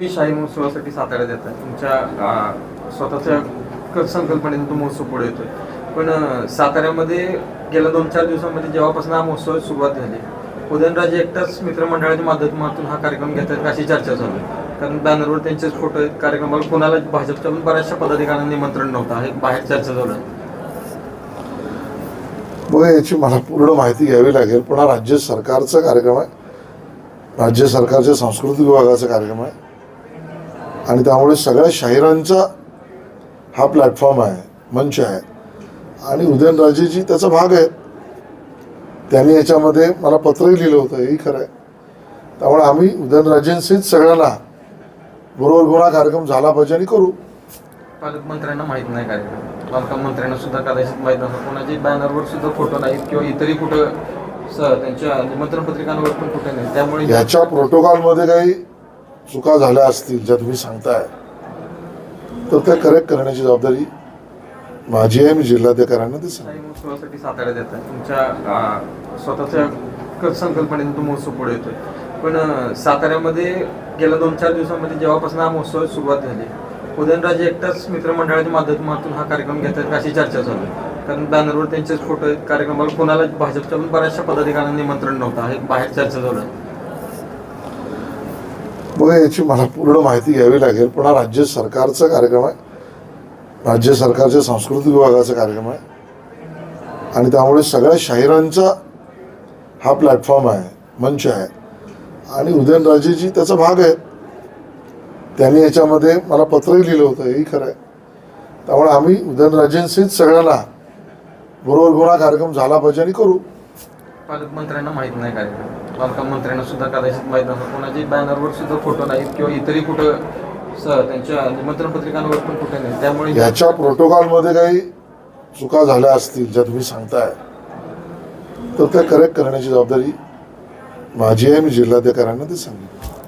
मी शाही महोत्सवासाठी साताऱ्यात येत आहे. तुमच्या स्वतःच्या क- संकल्पनेने तो महोत्सव पुढे येतोय. पण साताऱ्यामध्ये गेल्या दोन चार दिवसांमध्ये जेव्हापासून हा महोत्सव सुरुवात झाली उदयनराजे एकटाच मित्रमंडळाच्या माध्यमातून हा कार्यक्रम घेतात अशी चर्चा झाली आहे. कारण बॅनरवर त्यांचेच फोटो आहेत कार्यक्रमाला कोणाला भाजपच्या पण बऱ्याचशा पदाधिकाऱ्यांना निमंत्रण नव्हतं. हे बाहेर चर्चा झाली आहे. बघा याची मला पूर्ण माहिती घ्यावी लागेल. पण हा राज्य सरकारचा कार्यक्रम आहे. राज्य सरकारच्या सांस्कृतिक विभागाचा कार्यक्रम आहे. आणि त्यामुळे सगळ्या शाहिरांचा हा प्लॅटफॉर्म आहे मंच आहे. आणि उदयनराजेजी त्याचा भाग आहे त्यांनी याच्यामध्ये मला पत्रही लिहिलं होतं हेही खरं आहे. त्यामुळे आम्ही उदयनराजेंशीच सगळ्यांना बरोबर गुन्हा कार्यक्रम झाला पाहिजे आणि करू. पालकमंत्र्यांना माहीत नाही कार्यक्रम. बांधकाम मंत्र्यांना सुद्धा कदाचित माहीत नसतं. कोणाची बॅनरवर सुद्धा फोटो नाहीत किंवा इतरही कुठं त्यांच्या निमंत्रण पत्रिकांवर पण कुठे नाही. त्यामुळे ह्याच्या प्रोटोकॉलमध्ये काही चुका झाल्या असतील ज्या तुम्ही सांगताय तर त्या करेक्ट करण्याची जबाबदारी माझी आहे मी जिल्हाधिकाऱ्यांना ते सांग महोत्सवासाठी साताऱ्यात येत आहे तुमच्या स्वतःच्या क- संकल्पनेने तो महोत्सव पुढे येतोय. पण साताऱ्यामध्ये गेल्या दोन चार दिवसांमध्ये जेव्हापासून हा महोत्सव सुरुवात झाली उदयनराजे एकटाच मित्रमंडळाच्या माध्यमातून हा कार्यक्रम घेत आहेत अशी चर्चा चालू आहे? कारण बॅनरवर त्यांचेच फोटो आहेत कार्यक्रमाला कोणाला भाजपच्या पण बऱ्याचशा पदाधिकाऱ्यांना निमंत्रण नव्हतं हे बाहेर चर्चा चालू आहे. बघा याची मला पूर्ण माहिती घ्यावी लागेल. पण हा राज्य सरकारचा कार्यक्रम आहे. राज्य सरकारच्या सांस्कृतिक विभागाचा कार्यक्रम आहे. आणि त्यामुळे सगळ्या शाहिरांचा हा प्लॅटफॉर्म आहे मंच आहे. आणि उदयनराजेजी त्याचा भाग आहे त्यांनी याच्यामध्ये मला पत्रही लिहिलं होतं हेही खरं आहे. त्यामुळे आम्ही उदयनराजेंशीच सगळ्यांना बरोबर गुन्हा कार्यक्रम झाला पाहिजे आणि करू. पालकमंत्र्यांना माहीत नाही कार्यक्रम. पालकमंत्र्यांना सुद्धा कदाचित माहीत नसतं. कोणाची बॅनरवर सुद्धा फोटो नाहीत किंवा इतरही कुठं स- त्यांच्या निमंत्रण पत्रिकांवर पण कुठे नाही त्यामुळे ह्याच्या प्रोटोकॉलमध्ये काही चुका झाल्या असतील ज्या तुम्ही सांगताय तर त्या करेक्ट करण्याची जबाबदारी माझी आहे. मी जिल्हाधिकाऱ्यांना ते सांगितलं